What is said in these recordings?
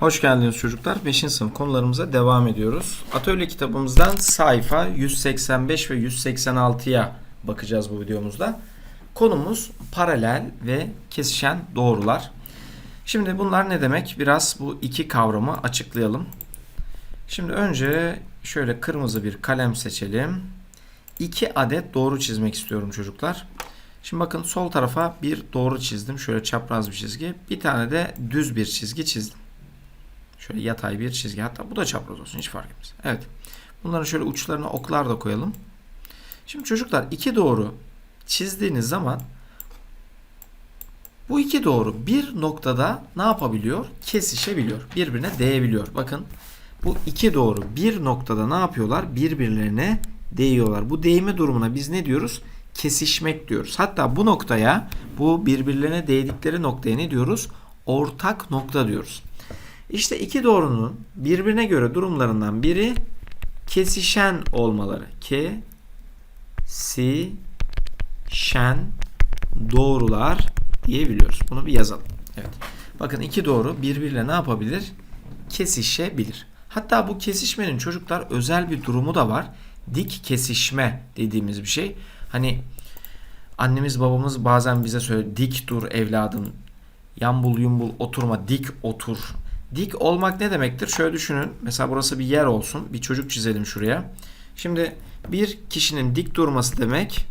Hoş geldiniz çocuklar. 5. sınıf konularımıza devam ediyoruz. Atölye kitabımızdan sayfa 185 ve 186'ya bakacağız bu videomuzda. Konumuz paralel ve kesişen doğrular. Şimdi bunlar ne demek? Biraz bu iki kavramı açıklayalım. Şimdi önce şöyle kırmızı bir kalem seçelim. İki adet doğru çizmek istiyorum çocuklar. Şimdi bakın sol tarafa bir doğru çizdim. Şöyle çapraz bir çizgi. Bir tane de düz bir çizgi çizdim. Şöyle yatay bir çizgi. Hatta bu da çapraz olsun. Hiç fark etmez. Evet. Bunların şöyle uçlarına oklar da koyalım. Şimdi çocuklar iki doğru çizdiğiniz zaman bu iki doğru bir noktada ne yapabiliyor? Kesişebiliyor. Birbirine değebiliyor. Bakın bu iki doğru bir noktada ne yapıyorlar? Birbirlerine değiyorlar. Bu değme durumuna biz ne diyoruz? Kesişmek diyoruz. Hatta bu noktaya bu birbirlerine değdikleri noktaya ne diyoruz? Ortak nokta diyoruz. İşte iki doğrunun birbirine göre durumlarından biri kesişen olmaları. Kesişen doğrular diyebiliyoruz. Bunu bir yazalım. Evet. Bakın iki doğru birbiriyle ne yapabilir? Kesişebilir. Hatta bu kesişmenin çocuklar özel bir durumu da var. Dik kesişme dediğimiz bir şey. Hani annemiz babamız bazen bize söylüyor dik dur evladım. Yambul yumbul oturma dik otur. Dik olmak ne demektir? Şöyle düşünün. Mesela burası bir yer olsun. Bir çocuk çizelim şuraya. Şimdi bir kişinin dik durması demek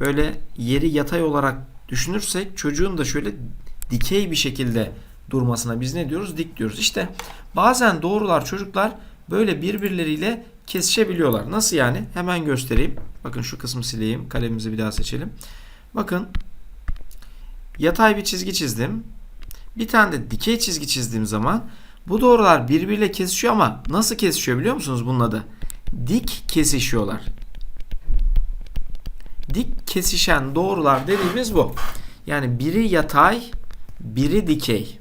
böyle yeri yatay olarak düşünürsek çocuğun da şöyle dikey bir şekilde durmasına biz ne diyoruz? Dik diyoruz. İşte bazen doğrular çocuklar böyle birbirleriyle kesişebiliyorlar. Nasıl yani? Hemen göstereyim. Bakın şu kısmı sileyim. Kalemimizi bir daha seçelim. Bakın yatay bir çizgi çizdim. Bir tane de dikey çizgi çizdiğim zaman bu doğrular birbiriyle kesişiyor ama nasıl kesişiyor biliyor musunuz bunun adı? Dik kesişiyorlar. Dik kesişen doğrular dediğimiz bu. Yani biri yatay, biri dikey.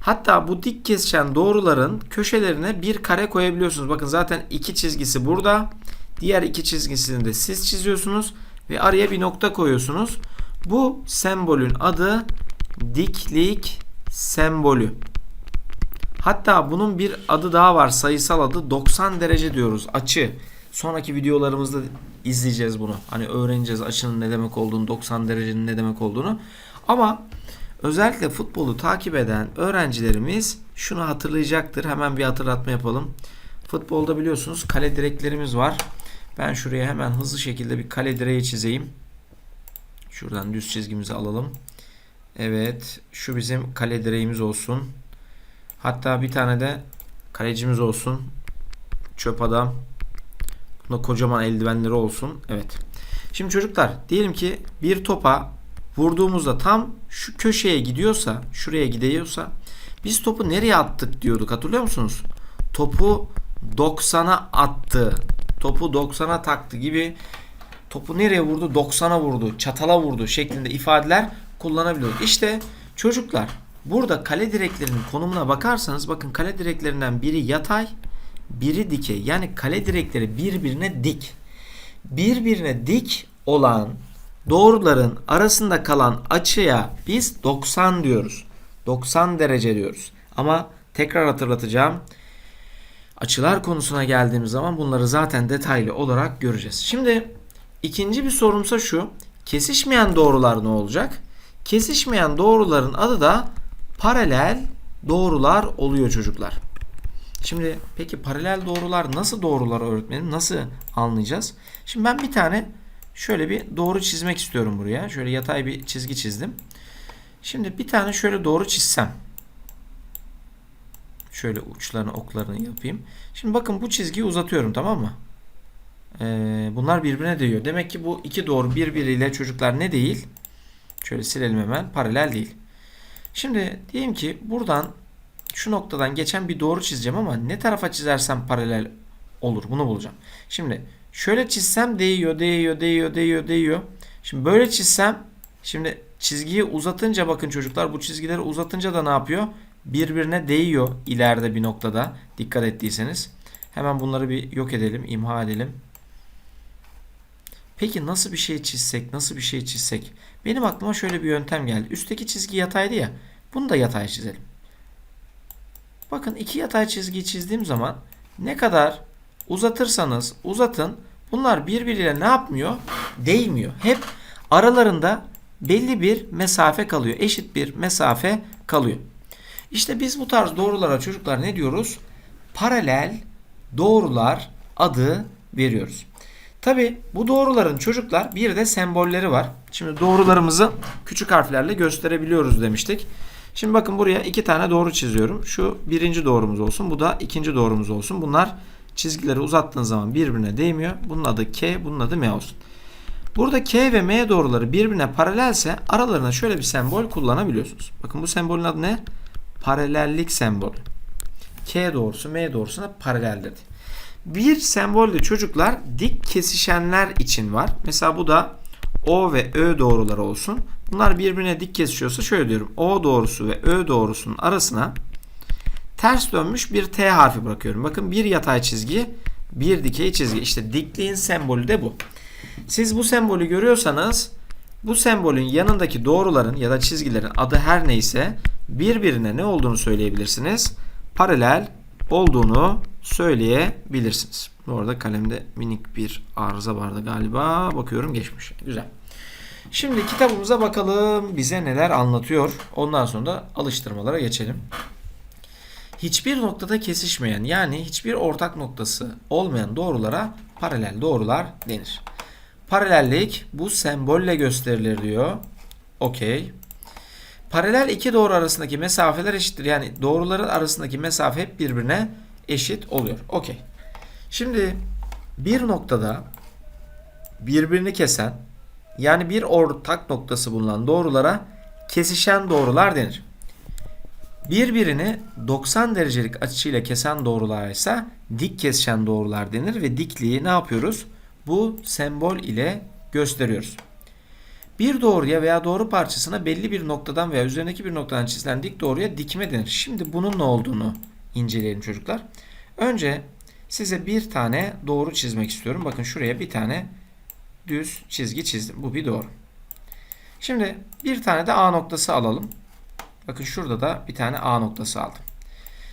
Hatta bu dik kesişen doğruların köşelerine bir kare koyabiliyorsunuz. Bakın zaten iki çizgisi burada. Diğer iki çizgisini de siz çiziyorsunuz ve araya bir nokta koyuyorsunuz. Bu sembolün adı diklik sembolü. Hatta bunun bir adı daha var. Sayısal adı 90 derece diyoruz. Açı. Sonraki videolarımızda izleyeceğiz bunu. Hani öğreneceğiz açının ne demek olduğunu, 90 derecenin ne demek olduğunu. Ama özellikle futbolu takip eden öğrencilerimiz şunu hatırlayacaktır. Hemen bir hatırlatma yapalım. Futbolda biliyorsunuz kale direklerimiz var. Ben şuraya hemen hızlı şekilde bir kale direği çizeyim. Şuradan düz çizgimizi alalım. Evet, şu bizim kale direğimiz olsun. Hatta bir tane de kalecimiz olsun. Çöp adam. Bunda kocaman eldivenleri olsun. Evet. Şimdi çocuklar diyelim ki bir topa vurduğumuzda tam şu köşeye gidiyorsa, şuraya gidiyorsa biz topu nereye attık diyorduk hatırlıyor musunuz? Topu 90'a attı. Topu 90'a taktı gibi topu nereye vurdu? 90'a vurdu, çatala vurdu şeklinde ifadeler kullanabiliyoruz. İşte çocuklar burada kale direklerinin konumuna bakarsanız bakın kale direklerinden biri yatay, biri dikey. Yani kale direkleri birbirine dik. Birbirine dik olan doğruların arasında kalan açıya biz 90 diyoruz. 90 derece diyoruz. Ama tekrar hatırlatacağım. Açılar konusuna geldiğimiz zaman bunları zaten detaylı olarak göreceğiz. Şimdi ikinci bir sorumsa şu. Kesişmeyen doğrular ne olacak? Kesişmeyen doğruların adı da paralel doğrular oluyor çocuklar. Şimdi peki paralel doğrular nasıl doğrular öğretmenim? Nasıl anlayacağız? Şimdi ben bir tane şöyle bir doğru çizmek istiyorum buraya. Şöyle yatay bir çizgi çizdim. Şimdi bir tane şöyle doğru çizsem. Şöyle uçlarını oklarını yapayım. Şimdi bakın bu çizgiyi uzatıyorum tamam mı? Ee, bunlar birbirine değiyor. Demek ki bu iki doğru birbiriyle çocuklar ne değil? Şöyle silelim hemen. Paralel değil. Şimdi diyelim ki buradan şu noktadan geçen bir doğru çizeceğim ama ne tarafa çizersem paralel olur. Bunu bulacağım. Şimdi şöyle çizsem değiyor, değiyor, değiyor, değiyor, değiyor. Şimdi böyle çizsem şimdi çizgiyi uzatınca bakın çocuklar bu çizgileri uzatınca da ne yapıyor? Birbirine değiyor ileride bir noktada. Dikkat ettiyseniz. Hemen bunları bir yok edelim, imha edelim. Peki nasıl bir şey çizsek, nasıl bir şey çizsek? Benim aklıma şöyle bir yöntem geldi. Üstteki çizgi yataydı ya. Bunu da yatay çizelim. Bakın iki yatay çizgi çizdiğim zaman ne kadar uzatırsanız uzatın bunlar birbiriyle ne yapmıyor? Değmiyor. Hep aralarında belli bir mesafe kalıyor. Eşit bir mesafe kalıyor. İşte biz bu tarz doğrulara çocuklar ne diyoruz? Paralel doğrular adı veriyoruz. Tabi bu doğruların çocuklar bir de sembolleri var. Şimdi doğrularımızı küçük harflerle gösterebiliyoruz demiştik. Şimdi bakın buraya iki tane doğru çiziyorum. Şu birinci doğrumuz olsun. Bu da ikinci doğrumuz olsun. Bunlar çizgileri uzattığın zaman birbirine değmiyor. Bunun adı K, bunun adı M olsun. Burada K ve M doğruları birbirine paralelse aralarına şöyle bir sembol kullanabiliyorsunuz. Bakın bu sembolün adı ne? Paralellik sembolü. K doğrusu M doğrusuna paraleldir. Bir sembol de çocuklar dik kesişenler için var. Mesela bu da O ve Ö doğruları olsun. Bunlar birbirine dik kesişiyorsa şöyle diyorum. O doğrusu ve Ö doğrusunun arasına ters dönmüş bir T harfi bırakıyorum. Bakın bir yatay çizgi, bir dikey çizgi. İşte dikliğin sembolü de bu. Siz bu sembolü görüyorsanız bu sembolün yanındaki doğruların ya da çizgilerin adı her neyse birbirine ne olduğunu söyleyebilirsiniz. Paralel olduğunu söyleyebilirsiniz. Bu arada kalemde minik bir arıza vardı galiba. Bakıyorum geçmiş. Güzel. Şimdi kitabımıza bakalım bize neler anlatıyor. Ondan sonra da alıştırmalara geçelim. Hiçbir noktada kesişmeyen yani hiçbir ortak noktası olmayan doğrulara paralel doğrular denir. Paralellik bu sembolle gösterilir diyor. Okey. Paralel iki doğru arasındaki mesafeler eşittir. Yani doğruların arasındaki mesafe hep birbirine eşit oluyor. Okey. Şimdi bir noktada birbirini kesen yani bir ortak noktası bulunan doğrulara kesişen doğrular denir. Birbirini 90 derecelik açıyla kesen doğrular ise dik kesişen doğrular denir ve dikliği ne yapıyoruz? Bu sembol ile gösteriyoruz. Bir doğruya veya doğru parçasına belli bir noktadan veya üzerindeki bir noktadan çizilen dik doğruya dikme denir. Şimdi bunun ne olduğunu inceleyelim çocuklar. Önce size bir tane doğru çizmek istiyorum. Bakın şuraya bir tane düz çizgi çizdim. Bu bir doğru. Şimdi bir tane de A noktası alalım. Bakın şurada da bir tane A noktası aldım.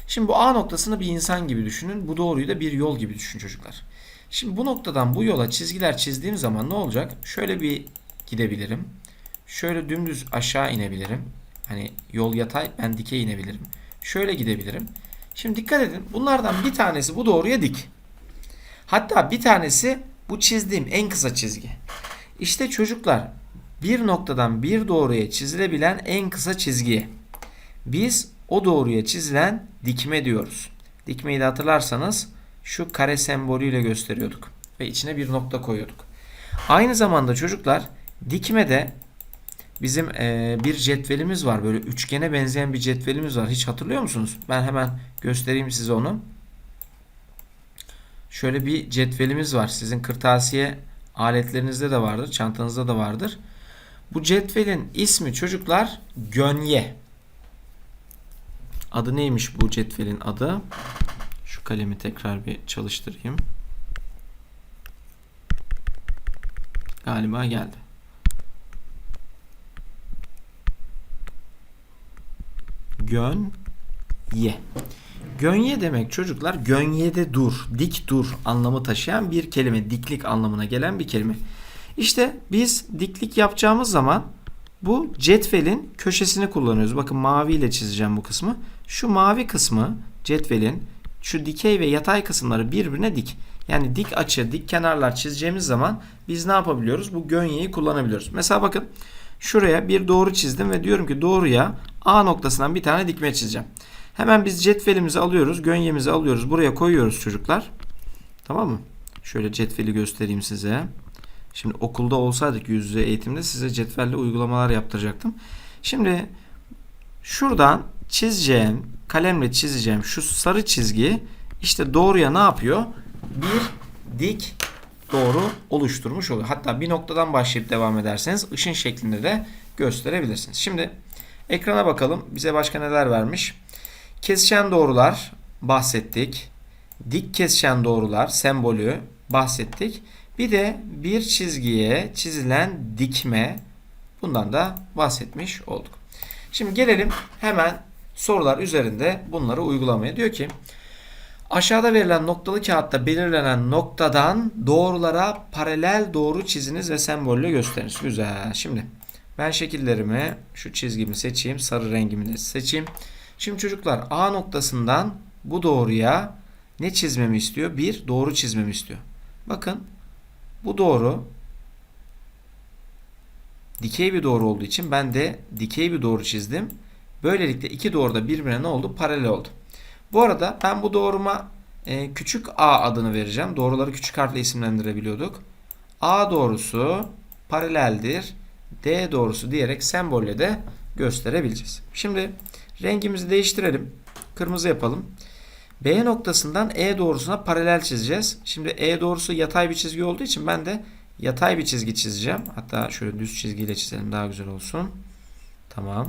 Şimdi bu A noktasını bir insan gibi düşünün. Bu doğruyu da bir yol gibi düşün çocuklar. Şimdi bu noktadan bu yola çizgiler çizdiğim zaman ne olacak? Şöyle bir gidebilirim. Şöyle dümdüz aşağı inebilirim. Hani yol yatay ben dikey inebilirim. Şöyle gidebilirim. Şimdi dikkat edin. Bunlardan bir tanesi bu doğruya dik. Hatta bir tanesi bu çizdiğim en kısa çizgi. İşte çocuklar bir noktadan bir doğruya çizilebilen en kısa çizgiye biz o doğruya çizilen dikme diyoruz. Dikmeyi de hatırlarsanız şu kare sembolüyle gösteriyorduk ve içine bir nokta koyuyorduk. Aynı zamanda çocuklar dikmede bizim e, bir cetvelimiz var. Böyle üçgene benzeyen bir cetvelimiz var. Hiç hatırlıyor musunuz? Ben hemen göstereyim size onu. Şöyle bir cetvelimiz var. Sizin kırtasiye aletlerinizde de vardır. Çantanızda da vardır. Bu cetvelin ismi çocuklar gönye. Adı neymiş bu cetvelin adı? Şu kalemi tekrar bir çalıştırayım. Galiba geldi. Gönye. Gönye demek çocuklar gönyede dur, dik dur anlamı taşıyan bir kelime. Diklik anlamına gelen bir kelime. İşte biz diklik yapacağımız zaman bu cetvelin köşesini kullanıyoruz. Bakın mavi ile çizeceğim bu kısmı. Şu mavi kısmı cetvelin şu dikey ve yatay kısımları birbirine dik. Yani dik açı, dik kenarlar çizeceğimiz zaman biz ne yapabiliyoruz? Bu gönyeyi kullanabiliyoruz. Mesela bakın şuraya bir doğru çizdim ve diyorum ki doğruya A noktasından bir tane dikme çizeceğim. Hemen biz cetvelimizi alıyoruz, gönyemizi alıyoruz. Buraya koyuyoruz çocuklar. Tamam mı? Şöyle cetveli göstereyim size. Şimdi okulda olsaydık yüz yüze eğitimde size cetvelle uygulamalar yaptıracaktım. Şimdi şuradan çizeceğim, kalemle çizeceğim şu sarı çizgi işte doğruya ne yapıyor? Bir dik doğru oluşturmuş oluyor. Hatta bir noktadan başlayıp devam ederseniz ışın şeklinde de gösterebilirsiniz. Şimdi ekrana bakalım. Bize başka neler vermiş? Kesişen doğrular bahsettik. Dik kesişen doğrular sembolü bahsettik. Bir de bir çizgiye çizilen dikme bundan da bahsetmiş olduk. Şimdi gelelim hemen sorular üzerinde bunları uygulamaya. Diyor ki aşağıda verilen noktalı kağıtta belirlenen noktadan doğrulara paralel doğru çiziniz ve sembolle gösteriniz. Güzel. Şimdi ben şekillerimi şu çizgimi seçeyim. Sarı rengimi de seçeyim. Şimdi çocuklar A noktasından bu doğruya ne çizmemi istiyor? Bir doğru çizmemi istiyor. Bakın bu doğru dikey bir doğru olduğu için ben de dikey bir doğru çizdim. Böylelikle iki doğru da birbirine ne oldu? Paralel oldu. Bu arada ben bu doğruma e, küçük a adını vereceğim. Doğruları küçük harfle isimlendirebiliyorduk. A doğrusu paraleldir. D doğrusu diyerek sembolle de gösterebileceğiz. Şimdi rengimizi değiştirelim. Kırmızı yapalım. B noktasından E doğrusuna paralel çizeceğiz. Şimdi E doğrusu yatay bir çizgi olduğu için ben de yatay bir çizgi çizeceğim. Hatta şöyle düz çizgiyle çizelim daha güzel olsun. Tamam.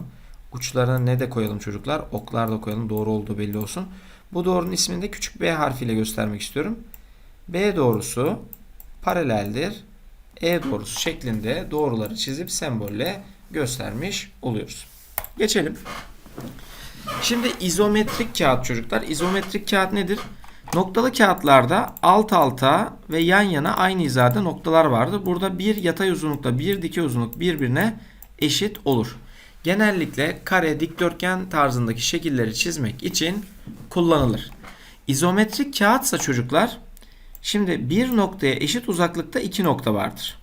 Uçlarına ne de koyalım çocuklar? Oklar da koyalım. Doğru olduğu belli olsun. Bu doğrunun ismini de küçük B harfiyle göstermek istiyorum. B doğrusu paraleldir. E doğrusu şeklinde doğruları çizip sembolle göstermiş oluyoruz. Geçelim. Şimdi izometrik kağıt çocuklar. İzometrik kağıt nedir? Noktalı kağıtlarda alt alta ve yan yana aynı hizada noktalar vardır. Burada bir yatay uzunlukla bir dikey uzunluk birbirine eşit olur. Genellikle kare, dikdörtgen tarzındaki şekilleri çizmek için kullanılır. İzometrik kağıtsa çocuklar şimdi bir noktaya eşit uzaklıkta iki nokta vardır.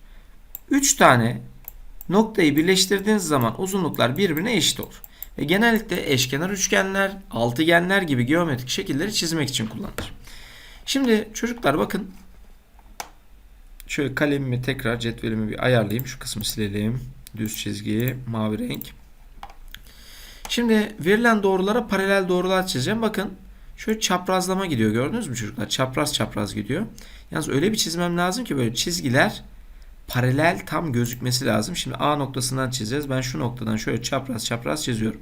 Üç tane noktayı birleştirdiğiniz zaman uzunluklar birbirine eşit olur. Ve genellikle eşkenar üçgenler, altıgenler gibi geometrik şekilleri çizmek için kullanılır. Şimdi çocuklar bakın. Şöyle kalemimi tekrar cetvelimi bir ayarlayayım. Şu kısmı silelim. Düz çizgi, mavi renk. Şimdi verilen doğrulara paralel doğrular çizeceğim. Bakın şöyle çaprazlama gidiyor gördünüz mü çocuklar? Çapraz çapraz gidiyor. Yalnız öyle bir çizmem lazım ki böyle çizgiler paralel tam gözükmesi lazım. Şimdi A noktasından çizeceğiz. Ben şu noktadan şöyle çapraz çapraz çiziyorum.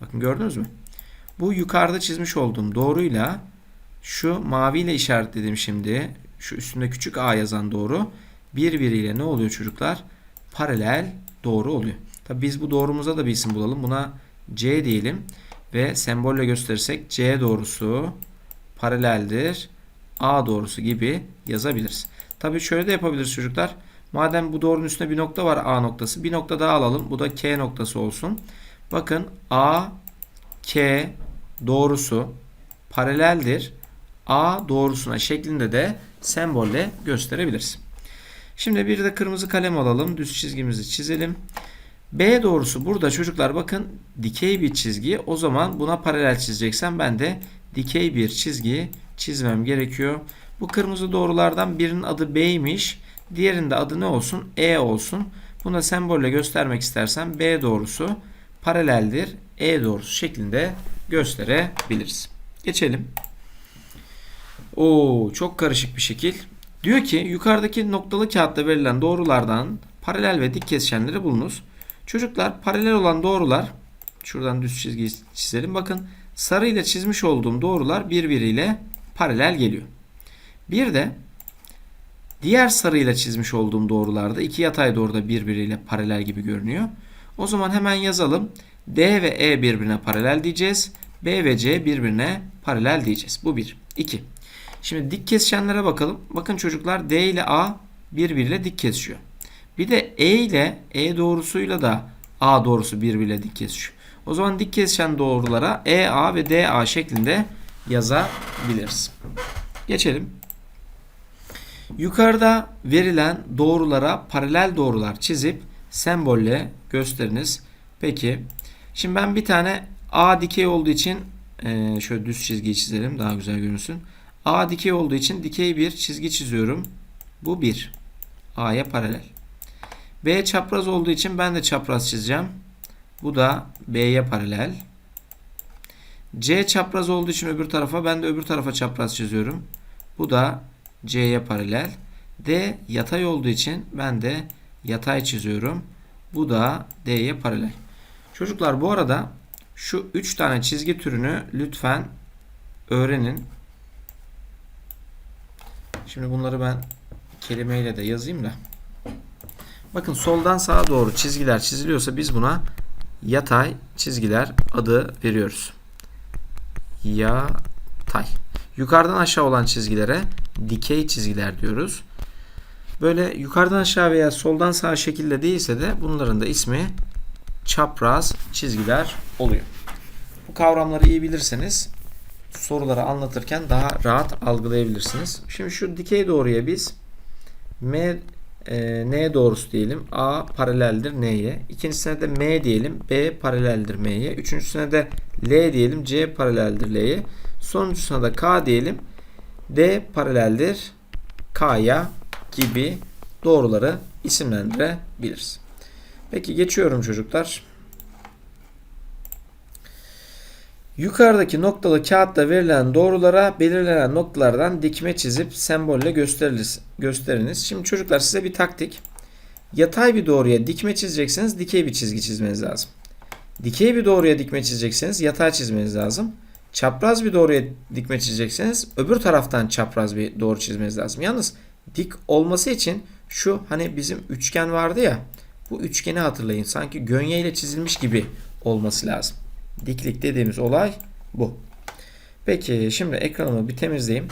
Bakın gördünüz mü? Bu yukarıda çizmiş olduğum doğruyla şu maviyle işaretledim şimdi. Şu üstünde küçük a yazan doğru birbiriyle ne oluyor çocuklar? Paralel doğru oluyor. Tabi biz bu doğrumuza da bir isim bulalım. Buna C diyelim ve sembolle gösterirsek C doğrusu paraleldir. A doğrusu gibi yazabiliriz. Tabi şöyle de yapabiliriz çocuklar. Madem bu doğrunun üstünde bir nokta var A noktası. Bir nokta daha alalım. Bu da K noktası olsun. Bakın A, K doğrusu paraleldir. A doğrusuna şeklinde de sembolle gösterebiliriz. Şimdi bir de kırmızı kalem alalım. Düz çizgimizi çizelim. B doğrusu burada çocuklar bakın dikey bir çizgi. O zaman buna paralel çizeceksem ben de dikey bir çizgi çizmem gerekiyor. Bu kırmızı doğrulardan birinin adı B'ymiş. Diğerinde adı ne olsun? E olsun. Buna sembolle göstermek istersem B doğrusu paraleldir. E doğrusu şeklinde gösterebiliriz. Geçelim. Oo, çok karışık bir şekil. Diyor ki yukarıdaki noktalı kağıtta verilen doğrulardan paralel ve dik kesişenleri bulunuz. Çocuklar paralel olan doğrular şuradan düz çizgi çizelim. Bakın sarı ile çizmiş olduğum doğrular birbiriyle paralel geliyor. Bir de diğer sarıyla çizmiş olduğum doğrularda iki yatay doğruda birbiriyle paralel gibi görünüyor. O zaman hemen yazalım. D ve E birbirine paralel diyeceğiz. B ve C birbirine paralel diyeceğiz. Bu bir. 2. Şimdi dik kesişenlere bakalım. Bakın çocuklar D ile A birbiriyle dik kesişiyor. Bir de E ile E doğrusuyla da A doğrusu birbiriyle dik kesişiyor. O zaman dik kesişen doğrulara EA ve DA şeklinde yazabiliriz. Geçelim. Yukarıda verilen doğrulara paralel doğrular çizip sembolle gösteriniz. Peki. Şimdi ben bir tane A dikey olduğu için e, şöyle düz çizgiyi çizelim daha güzel görünsün. A dikey olduğu için dikey bir çizgi çiziyorum. Bu 1. A'ya paralel. B çapraz olduğu için ben de çapraz çizeceğim. Bu da B'ye paralel. C çapraz olduğu için öbür tarafa ben de öbür tarafa çapraz çiziyorum. Bu da C'ye paralel. D yatay olduğu için ben de yatay çiziyorum. Bu da D'ye paralel. Çocuklar bu arada şu 3 tane çizgi türünü lütfen öğrenin. Şimdi bunları ben kelimeyle de yazayım da. Bakın soldan sağa doğru çizgiler çiziliyorsa biz buna yatay çizgiler adı veriyoruz. Yatay. Yukarıdan aşağı olan çizgilere dikey çizgiler diyoruz. Böyle yukarıdan aşağı veya soldan sağa şekilde değilse de bunların da ismi çapraz çizgiler oluyor. Bu kavramları iyi bilirseniz soruları anlatırken daha rahat algılayabilirsiniz. Şimdi şu dikey doğruya biz M e, N doğrusu diyelim. A paraleldir N'ye. İkincisine de M diyelim. B paraleldir M'ye. Üçüncüsüne de L diyelim. C paraleldir L'ye. Sonuncusuna da K diyelim. D paraleldir K'ya gibi doğruları isimlendirebiliriz. Peki geçiyorum çocuklar. Yukarıdaki noktalı kağıtta verilen doğrulara belirlenen noktalardan dikme çizip sembolle gösteriniz. Şimdi çocuklar size bir taktik. Yatay bir doğruya dikme çizecekseniz dikey bir çizgi çizmeniz lazım. Dikey bir doğruya dikme çizecekseniz yatay çizmeniz lazım. Çapraz bir doğruya dikme çizecekseniz öbür taraftan çapraz bir doğru çizmeniz lazım. Yalnız dik olması için şu hani bizim üçgen vardı ya bu üçgeni hatırlayın. Sanki gönye ile çizilmiş gibi olması lazım. Diklik dediğimiz olay bu. Peki şimdi ekranımı bir temizleyeyim.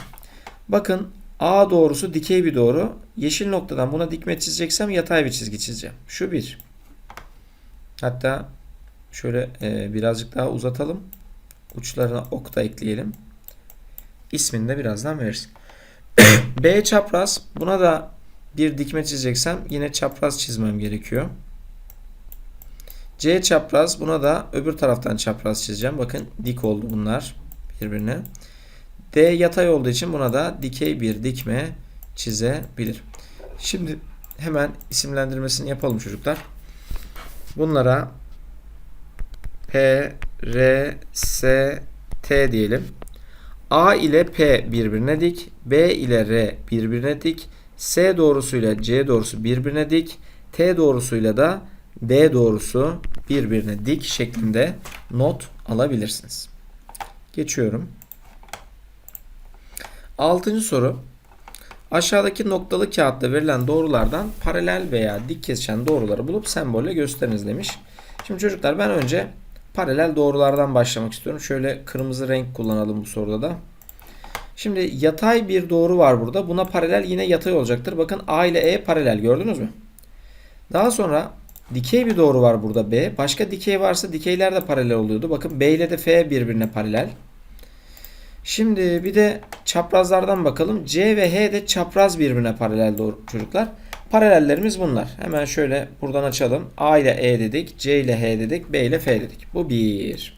Bakın A doğrusu dikey bir doğru. Yeşil noktadan buna dikme çizeceksem yatay bir çizgi çizeceğim. Şu bir. Hatta şöyle e, birazcık daha uzatalım. Uçlarına ok da ekleyelim. İsmini de birazdan veririz. B çapraz. Buna da bir dikme çizeceksem yine çapraz çizmem gerekiyor. C çapraz. Buna da öbür taraftan çapraz çizeceğim. Bakın dik oldu bunlar birbirine. D yatay olduğu için buna da dikey bir dikme çizebilir. Şimdi hemen isimlendirmesini yapalım çocuklar. Bunlara P, R, S, T diyelim. A ile P birbirine dik. B ile R birbirine dik. S doğrusuyla C doğrusu birbirine dik. T doğrusuyla da D doğrusu birbirine dik şeklinde not alabilirsiniz. Geçiyorum. Altıncı soru. Aşağıdaki noktalı kağıtta verilen doğrulardan paralel veya dik kesişen doğruları bulup sembolle gösteriniz demiş. Şimdi çocuklar ben önce paralel doğrulardan başlamak istiyorum. Şöyle kırmızı renk kullanalım bu soruda da. Şimdi yatay bir doğru var burada. Buna paralel yine yatay olacaktır. Bakın A ile E paralel gördünüz mü? Daha sonra dikey bir doğru var burada B. Başka dikey varsa dikeyler de paralel oluyordu. Bakın B ile de F birbirine paralel. Şimdi bir de çaprazlardan bakalım. C ve H de çapraz birbirine paralel doğru çocuklar. Paralellerimiz bunlar. Hemen şöyle buradan açalım. A ile E dedik. C ile H dedik. B ile F dedik. Bu bir.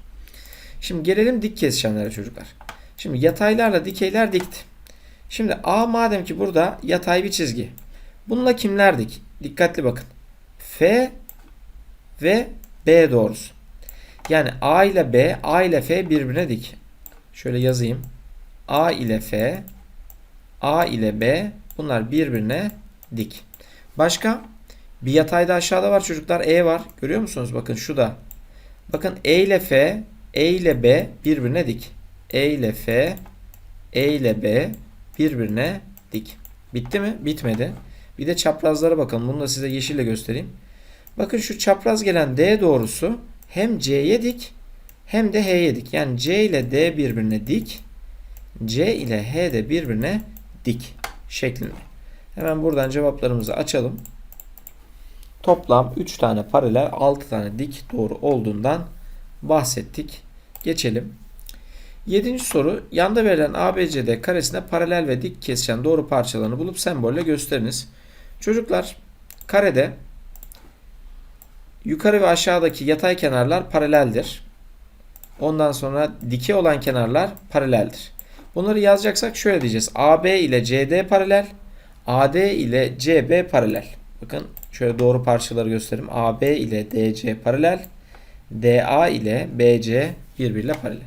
Şimdi gelelim dik kesişenlere çocuklar. Şimdi yataylarla dikeyler dikti. Şimdi A madem ki burada yatay bir çizgi. Bununla kimler dik? Dikkatli bakın. F ve B doğrusu. Yani A ile B, A ile F birbirine dik. Şöyle yazayım. A ile F, A ile B bunlar birbirine dik. Başka? Bir yatayda aşağıda var çocuklar. E var. Görüyor musunuz? Bakın şu da. Bakın E ile F, E ile B birbirine dik. E ile F, E ile B birbirine dik. Bitti mi? Bitmedi. Bir de çaprazlara bakalım. Bunu da size yeşille göstereyim. Bakın şu çapraz gelen D doğrusu hem C'ye dik hem de H'ye dik. Yani C ile D birbirine dik. C ile H de birbirine dik şeklinde. Hemen buradan cevaplarımızı açalım. Toplam 3 tane paralel 6 tane dik doğru olduğundan bahsettik. Geçelim. 7. soru. Yanda verilen ABCD karesine paralel ve dik kesişen doğru parçalarını bulup sembolle gösteriniz. Çocuklar karede yukarı ve aşağıdaki yatay kenarlar paraleldir. Ondan sonra dikey olan kenarlar paraleldir. Bunları yazacaksak şöyle diyeceğiz. AB ile CD paralel, AD ile CB paralel. Bakın şöyle doğru parçaları göstereyim. AB ile DC paralel, DA ile BC birbiriyle paralel.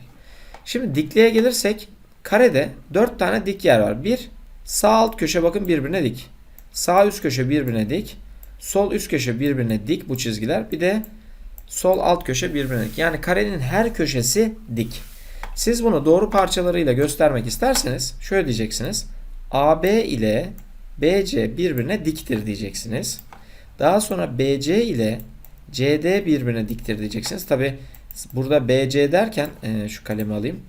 Şimdi dikliğe gelirsek karede 4 tane dik yer var. Bir sağ alt köşe bakın birbirine dik. Sağ üst köşe birbirine dik. Sol üst köşe birbirine dik bu çizgiler. Bir de sol alt köşe birbirine dik. Yani karenin her köşesi dik. Siz bunu doğru parçalarıyla göstermek isterseniz şöyle diyeceksiniz. AB ile BC birbirine diktir diyeceksiniz. Daha sonra BC ile CD birbirine diktir diyeceksiniz. Tabi burada BC derken e, şu kalemi alayım.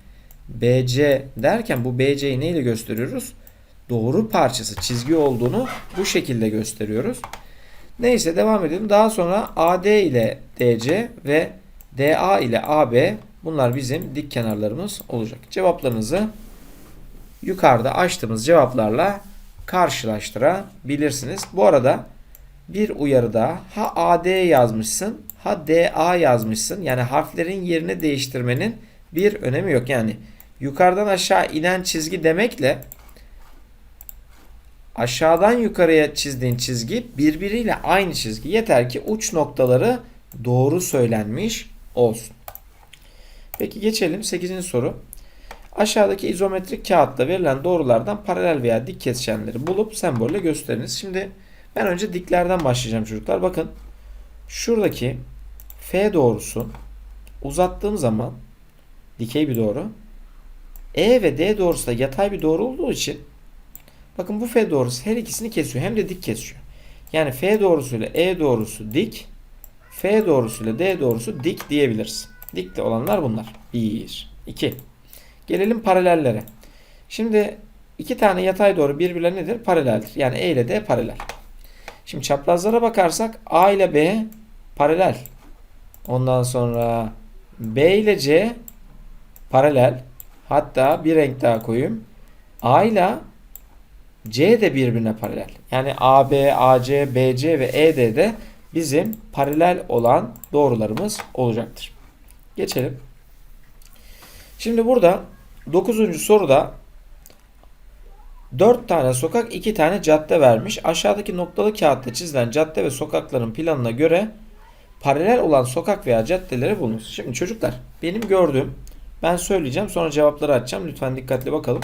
BC derken bu BC'yi neyle gösteriyoruz? Doğru parçası çizgi olduğunu bu şekilde gösteriyoruz. Neyse devam edelim. Daha sonra AD ile DC ve DA ile AB bunlar bizim dik kenarlarımız olacak. Cevaplarınızı yukarıda açtığımız cevaplarla karşılaştırabilirsiniz. Bu arada bir uyarıda ha AD yazmışsın ha DA yazmışsın. Yani harflerin yerini değiştirmenin bir önemi yok. Yani yukarıdan aşağı inen çizgi demekle aşağıdan yukarıya çizdiğin çizgi birbiriyle aynı çizgi. Yeter ki uç noktaları doğru söylenmiş olsun. Peki geçelim 8. soru. Aşağıdaki izometrik kağıtta verilen doğrulardan paralel veya dik kesişenleri bulup sembolle gösteriniz. Şimdi ben önce diklerden başlayacağım çocuklar. Bakın şuradaki F doğrusu uzattığım zaman dikey bir doğru. E ve D doğrusu da yatay bir doğru olduğu için bakın bu F doğrusu her ikisini kesiyor. Hem de dik kesiyor. Yani F doğrusuyla E doğrusu dik. F doğrusuyla D doğrusu dik diyebiliriz. Dikli olanlar bunlar. 1, 2. Gelelim paralellere. Şimdi iki tane yatay doğru birbirlerine nedir? Paraleldir. Yani E ile D paralel. Şimdi çaprazlara bakarsak A ile B paralel. Ondan sonra B ile C paralel. Hatta bir renk daha koyayım. A ile C de birbirine paralel. Yani AB, AC, BC ve ED de bizim paralel olan doğrularımız olacaktır. Geçelim. Şimdi burada 9. soruda 4 tane sokak 2 tane cadde vermiş. Aşağıdaki noktalı kağıtta çizilen cadde ve sokakların planına göre paralel olan sokak veya caddeleri bulunuz. Şimdi çocuklar benim gördüğüm ben söyleyeceğim sonra cevapları açacağım. Lütfen dikkatli bakalım.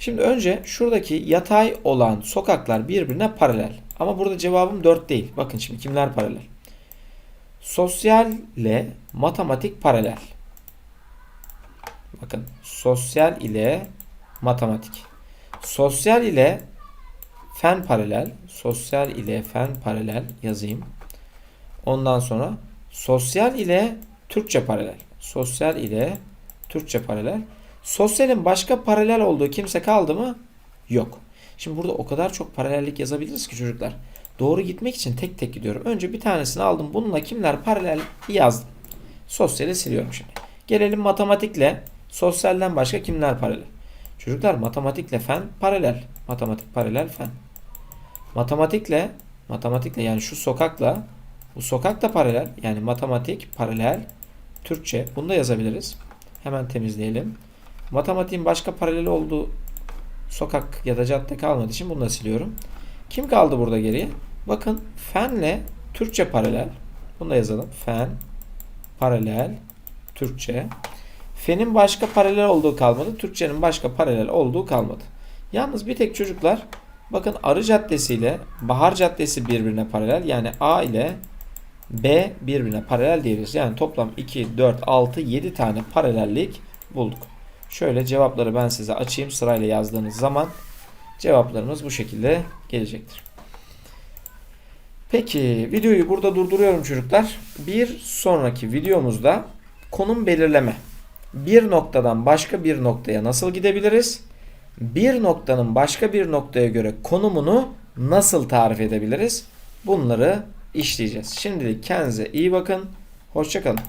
Şimdi önce şuradaki yatay olan sokaklar birbirine paralel. Ama burada cevabım 4 değil. Bakın şimdi kimler paralel? Sosyal ile matematik paralel. Bakın sosyal ile matematik. Sosyal ile fen paralel. Sosyal ile fen paralel yazayım. Ondan sonra sosyal ile Türkçe paralel. Sosyal ile Türkçe paralel. Sosyalin başka paralel olduğu kimse kaldı mı? Yok. Şimdi burada o kadar çok paralellik yazabiliriz ki çocuklar. Doğru gitmek için tek tek gidiyorum. Önce bir tanesini aldım. Bununla kimler paralel yazdım. Sosyali siliyorum şimdi. Gelelim matematikle. Sosyalden başka kimler paralel? Çocuklar matematikle fen paralel. Matematik paralel fen. Matematikle matematikle yani şu sokakla bu sokak da paralel. Yani matematik paralel Türkçe. Bunu da yazabiliriz. Hemen temizleyelim. Matematiğin başka paralel olduğu sokak ya da cadde kalmadığı için bunu da siliyorum. Kim kaldı burada geriye? Bakın fenle Türkçe paralel. Bunu da yazalım. Fen paralel Türkçe. Fenin başka paralel olduğu kalmadı. Türkçenin başka paralel olduğu kalmadı. Yalnız bir tek çocuklar bakın Arı Caddesi ile Bahar Caddesi birbirine paralel. Yani A ile B birbirine paralel diyebiliriz. Yani toplam 2, 4, 6, 7 tane paralellik bulduk. Şöyle cevapları ben size açayım sırayla yazdığınız zaman cevaplarımız bu şekilde gelecektir. Peki videoyu burada durduruyorum çocuklar. Bir sonraki videomuzda konum belirleme. Bir noktadan başka bir noktaya nasıl gidebiliriz? Bir noktanın başka bir noktaya göre konumunu nasıl tarif edebiliriz? Bunları işleyeceğiz. Şimdilik kendinize iyi bakın. Hoşçakalın.